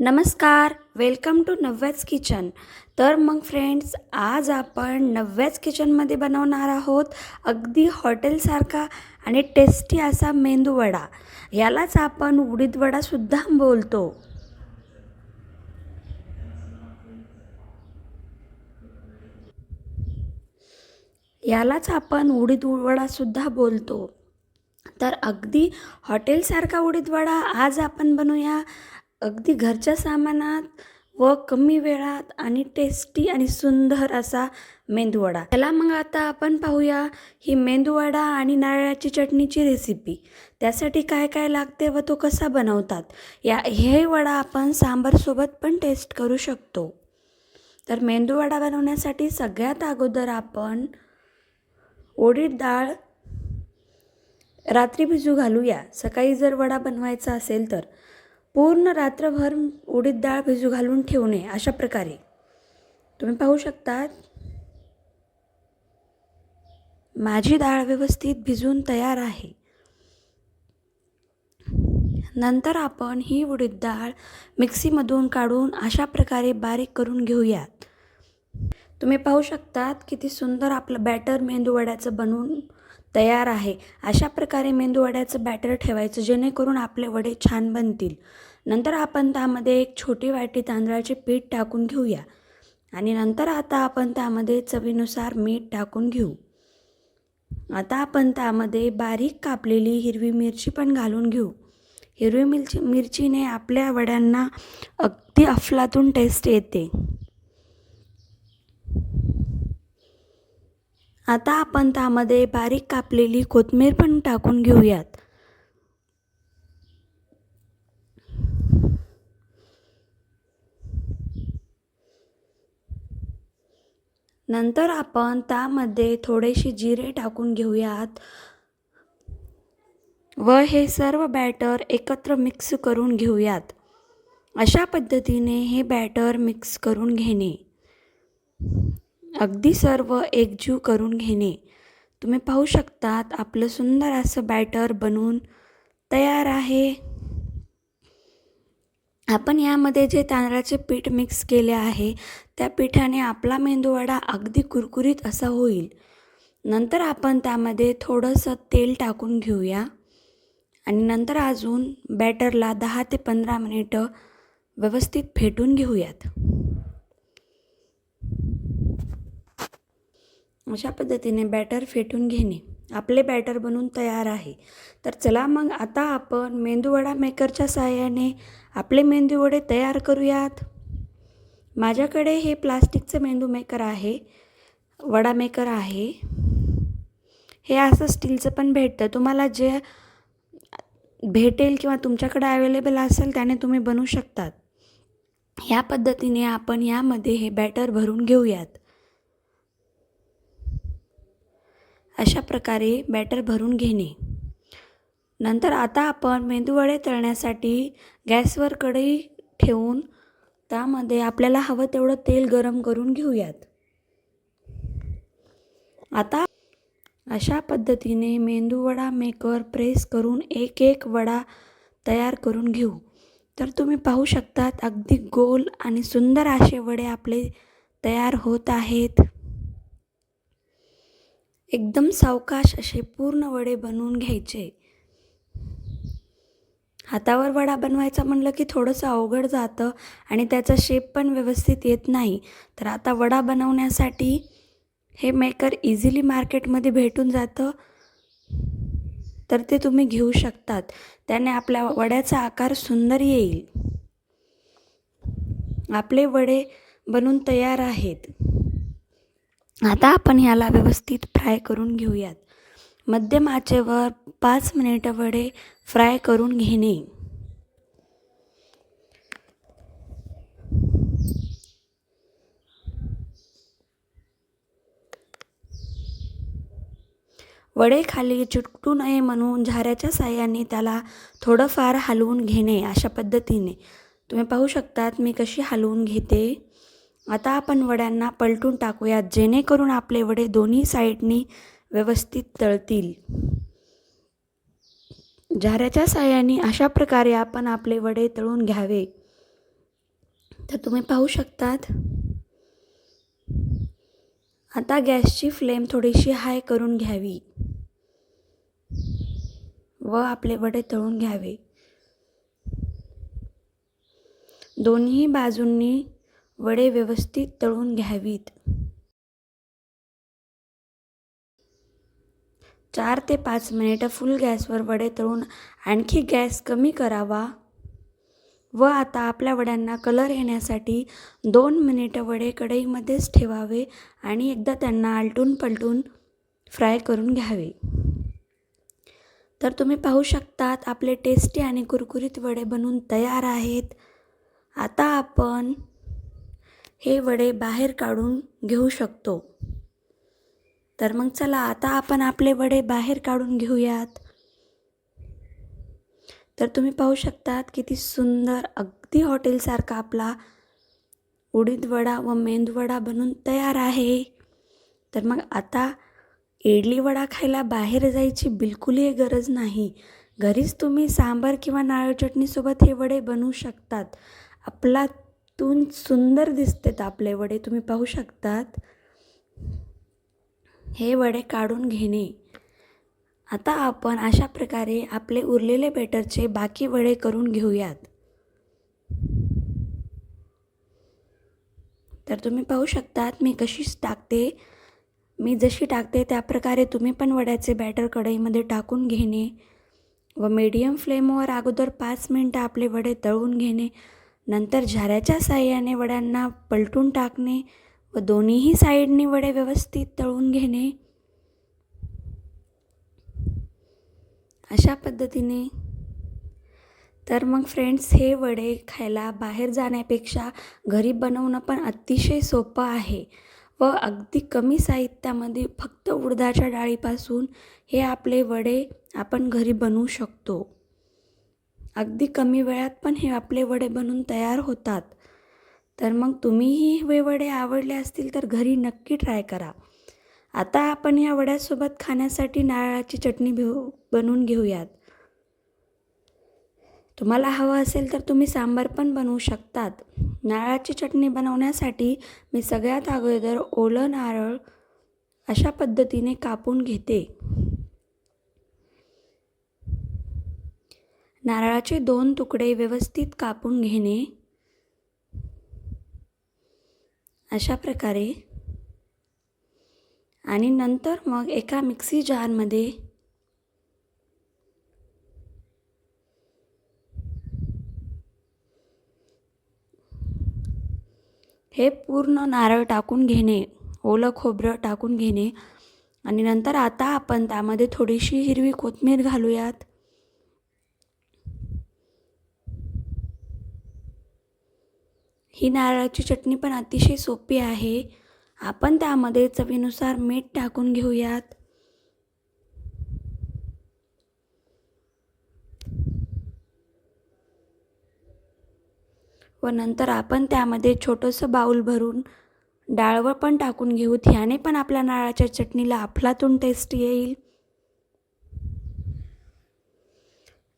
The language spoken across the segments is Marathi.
नमस्कार वेलकम टू नव्याच किचन तर मग फ्रेंड्स आज आपण नव्याच किचनमध्ये बनवणार आहोत अगदी हॉटेलसारखा आणि टेस्टी असा मेंदूवडा यालाच आपण उडीदवडासुद्धा बोलतो. यालाच आपण उडीदवडासुद्धा बोलतो. तर अगदी हॉटेलसारखा उडीदवडा आज आपण बनवूया. अगदी घरच्या सामानात व कमी वेळात आणि टेस्टी आणि सुंदर असा मेंदूवडा. त्याला मग आता आपण पाहूया ही मेंदूवडा आणि नारळाची चटणीची रेसिपी त्यासाठी काय काय लागते व तो कसा बनवतात? या हे वडा आपण सांबारसोबत पण टेस्ट करू शकतो. तर मेंदूवडा बनवण्यासाठी सगळ्यात अगोदर आपण उडीद डाळ रात्री भिजू घालूया. सकाळी जर वडा बनवायचा असेल तर. पूर्ण रात्रभर उडीद डाळ भिजू घालून ठेवणे अशा प्रकारे. तुम्ही पाहू शकतात. माझी डाळ व्यवस्थित भिजून तयार आहे. नंतर आपण ही उडीद डाळ मिक्सीमधून काढून अशा प्रकारे बारीक करून घेऊयात. तुम्ही पाहू शकतात किती सुंदर आपलं बॅटर मेंदू वड्याचं बनवून तयार आहे. अशा प्रकारे मेंदूवड्याचं बॅटर ठेवायचं जेणेकरून आपले वडे छान बनतील. नंतर आपण त्यामध्ये एक छोटी वाटी तांदळाचे पीठ टाकून घेऊया. आणि नंतर आता आपण त्यामध्ये चवीनुसार मीठ टाकून घेऊ. आता आपण त्यामध्ये बारीक कापलेली हिरवी मिरची पण घालून घेऊ. हिरवी मिरची मिरचीने आपल्या वड्यांना अगदी अफलातून टेस्ट येते. आता आपण त्यामध्ये बारीक कापलेली कोथिंबीर पण टाकून घेऊयात. नंतर आपण त्यामध्ये थोडेसे जिरे टाकून घेऊयात व हे सर्व बॅटर एकत्र मिक्स करून घेऊयात. अशा पद्धतीने हे बॅटर मिक्स करून घेणे. अगदी सर्व एकजीव करून घेणे. तुम्ही पाहू शकतात आपलं सुंदर असं बॅटर बनवून तयार आहे. आपण यामध्ये जे तांदळाचे पीठ मिक्स केले आहे त्या पिठाने आपला मेंदूवडा अगदी कुरकुरीत असा होईल. नंतर आपण त्यामध्ये थोडंसं तेल टाकून घेऊया. आणि नंतर अजून बॅटरला दहा ते पंधरा मिनिटं व्यवस्थित फेटून घेऊयात. अशा पद्धतीने बॅटर फेटून घेणे. आपले बॅटर बनून तयार आहे. तर चला मग आता आपण मेंदूवडा मेकरच्या सहाय्याने आपले मेंदूवडे तयार करूयात. माझ्याकडे हे प्लास्टिकचं मेंदू मेकर आहे. वडा मेकर आहे. हे असं स्टीलचं पण भेटतं. तुम्हाला जे भेटेल किंवा तुमच्याकडे अवेलेबल असेल त्याने तुम्ही बनवू शकतात. ह्या पद्धतीने आपण यामध्ये हे बॅटर भरून घेऊयात. अशा प्रकारे बॅटर भरून घेणे. नंतर आता आपण मेंदूवडे तळण्यासाठी गॅसवर कढई ठेवून त्यामध्ये आपल्याला हवं तेवढं तेल गरम करून घेऊयात. आता अशा पद्धतीने मेंदूवडा मेकर प्रेस करून एक एक वडा तयार करून घेऊ. तर तुम्ही पाहू शकतात अगदी गोल आणि सुंदर असे वडे आपले तयार होत आहेत. एकदम सावकाश असे पूर्ण वडे बनवून घ्यायचे. हातावर वडा बनवायचा म्हणलं की थोडंसं अवघड जातं आणि त्याचा शेप पण व्यवस्थित येत नाही. तर आता वडा बनवण्यासाठी हे मेकर इझिली मार्केटमध्ये भेटून जातं. तर ते तुम्ही घेऊ शकतात. त्याने आपल्या वड्याचा आकार सुंदर येईल. आपले वडे बनून तयार आहेत. आता आपण ह्याला व्यवस्थित फ्राय करून घेऊयात. मध्यम आचेवर पाच मिनिटं वडे फ्राय करून घेणे. वडे खाली चिटकू नये म्हणून झाऱ्याच्या साह्याने त्याला थोडंफार हलवून घेणे अशा पद्धतीने. तुम्ही पाहू शकतात मी कशी हलवून घेते. आता आपण वड्यांना पलटून टाकूयात जेणेकरून आपले वडे दोन्ही साईडनी व्यवस्थित तळतील. झाऱ्याच्या साह्याने अशा प्रकारे आपण आपले वडे तळून घ्यावे. तर तुम्ही पाहू शकतात. आता गॅसची फ्लेम थोडीशी हाय करून घ्यावी व आपले वडे तळून घ्यावे. दोन्ही बाजूंनी वडे व्यवस्थित तळून घ्यावीत. चार ते पाच मिनिटं फुल गॅसवर वडे तळून आणखी गॅस कमी करावा. व आता आपल्या वड्यांना कलर येण्यासाठी दोन मिनिटं वडे कढईमध्येच ठेवावे आणि एकदा त्यांना आलटून पलटून फ्राय करून घ्यावे. तर तुम्ही पाहू शकतात आपले टेस्टी आणि कुरकुरीत वडे बनून तयार आहेत. आता आपण हे वडे बाहेर काढून घेऊ शकतो. तर मग चला आता आपण आपले वडे बाहेर काढून घेऊयात. तर तुम्ही पाहू शकतात किती सुंदर अगदी हॉटेलसारखा आपला उडीद वडा व मेंदवडा बनून तयार आहे. तर मग आता इडली वडा खायला बाहेर जायची बिलकुलही गरज नाही. घरीच तुम्ही सांबार किंवा नारळ चटणीसोबत हे वडे बनवू शकतात. आपला तून सुंदर दिसतात आपले वडे तुम्ही पाहू शकतात. हे वडे काढून घेणे. आता आपण अशा प्रकारे आपले उरलेले बेटरचे बाकी वडे करून घेऊयात. तर तुम्ही पाहू शकतात मी कशीच टाकते. मी जशी टाकते त्या प्रकारे तुम्ही पण वड्याचे बॅटर कढईमध्ये टाकून घेणे व मीडियम फ्लेमवर अगोदर पाच मिनटं आपले वडे तळून घेणे. नंतर झाऱ्याच्या साह्याने वड्यांना पलटून टाकणे व दोन्हीही साईडनी वडे व्यवस्थित तळून घेणे. अशा पद्धतीने. तर मग फ्रेंड्स हे वडे खायला बाहेर जाण्यापेक्षा घरी बनवणं पण अतिशय सोपं आहे व अगदी कमी साहित्यामध्ये फक्त उडदाच्या डाळीपासून हे आपले वडे आपण घरी बनवू शकतो. अगदी कमी वेळात पण हे आपले वडे बनून तयार होतात. तर मग तुम्हीही हे वडे आवडले असतील तर घरी नक्की ट्राय करा. आता आपण या वड्यासोबत खाण्यासाठी नारळाची चटणी घेऊ बनवून घेऊयात. तुम्हाला हवं असेल तर तुम्ही सांबार पण बनवू शकतात. नारळाची चटणी बनवण्यासाठी मी सगळ्यात अगोदर ओलं नारळ अशा पद्धतीने कापून घेते. नारळाचे दोन तुकडे व्यवस्थित कापून घेणे. अशा प्रकारे. आणि नंतर मग एका मिक्सी जारमध्ये हे पूर्ण नारळ टाकून घेणे. ओलं खोबरं टाकून घेणे. आणि नंतर आता आपण त्यामध्ये थोडीशी हिरवी कोथमीर घालूयात. ही नारळाची चटणी पण अतिशय सोपी आहे. आपण त्यामध्ये चवीनुसार मीठ टाकून घेऊयात. व नंतर आपण त्यामध्ये छोटंसं बाऊल भरून डाळवं पण टाकून घेऊ ह्याने पण आपल्या नारळाच्या चटणीला अफलातून टेस्ट येईल.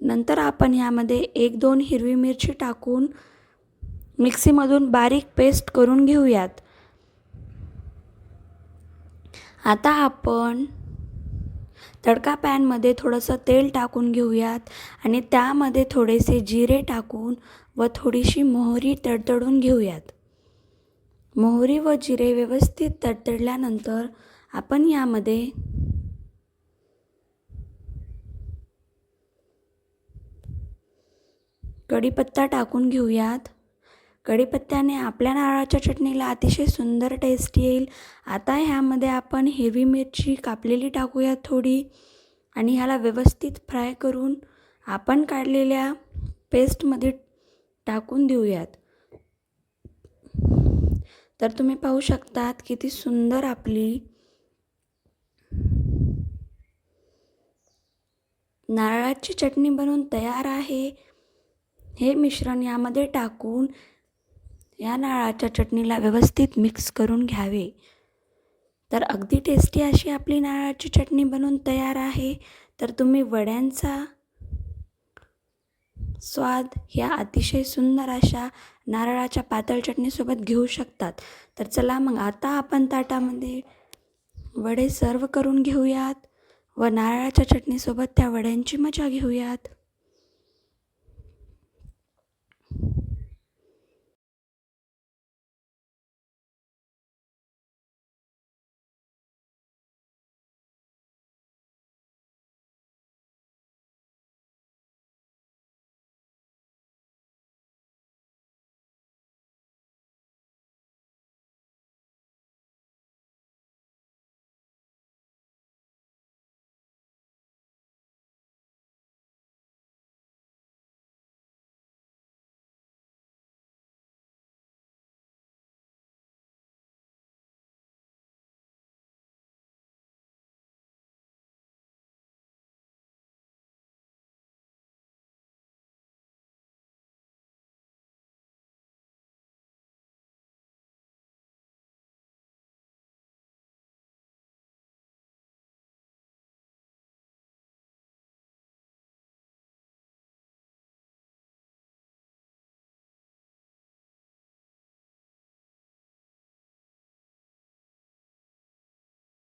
नंतर आपण ह्यामध्ये एक दोन हिरवी मिरची टाकून मिक्सीमधून बारीक पेस्ट करून घेऊयात. आता आपण तडका पॅनमध्ये थोडंसं तेल टाकून घेऊयात आणि त्यामध्ये थोडेसे जिरे टाकून व थोडीशी मोहरी तडतडून घेऊयात. मोहरी व जिरे व्यवस्थित तडतडल्यानंतर आपण यामध्ये कढीपत्ता टाकून घेऊयात. कढीपत्त्याने आपल्या नारळाच्या चटणीला अतिशय सुंदर टेस्ट येईल. आता ह्यामध्ये आपण हिरवी मिरची कापलेली टाकूयात थोडी आणि ह्याला व्यवस्थित फ्राय करून आपण काढलेल्या पेस्टमध्ये टाकून देऊयात. तर तुम्ही पाहू शकतात किती सुंदर आपली नारळाची चटणी बनवून तयार आहे. हे मिश्रण यामध्ये टाकून या नारळाच्या चटणीला व्यवस्थित मिक्स करून घ्यावे. तर अगदी टेस्टी अशी आपली नारळाची चटणी बनवून तयार आहे. तर तुम्ही वड्यांचा स्वाद ह्या अतिशय सुंदर अशा नारळाच्या पातळ चटणीसोबत घेऊ शकतात. तर चला मग आता आपण ताटामध्ये वडे सर्व करून घेऊयात व नारळाच्या चटणीसोबत त्या वड्यांची मजा घेऊयात.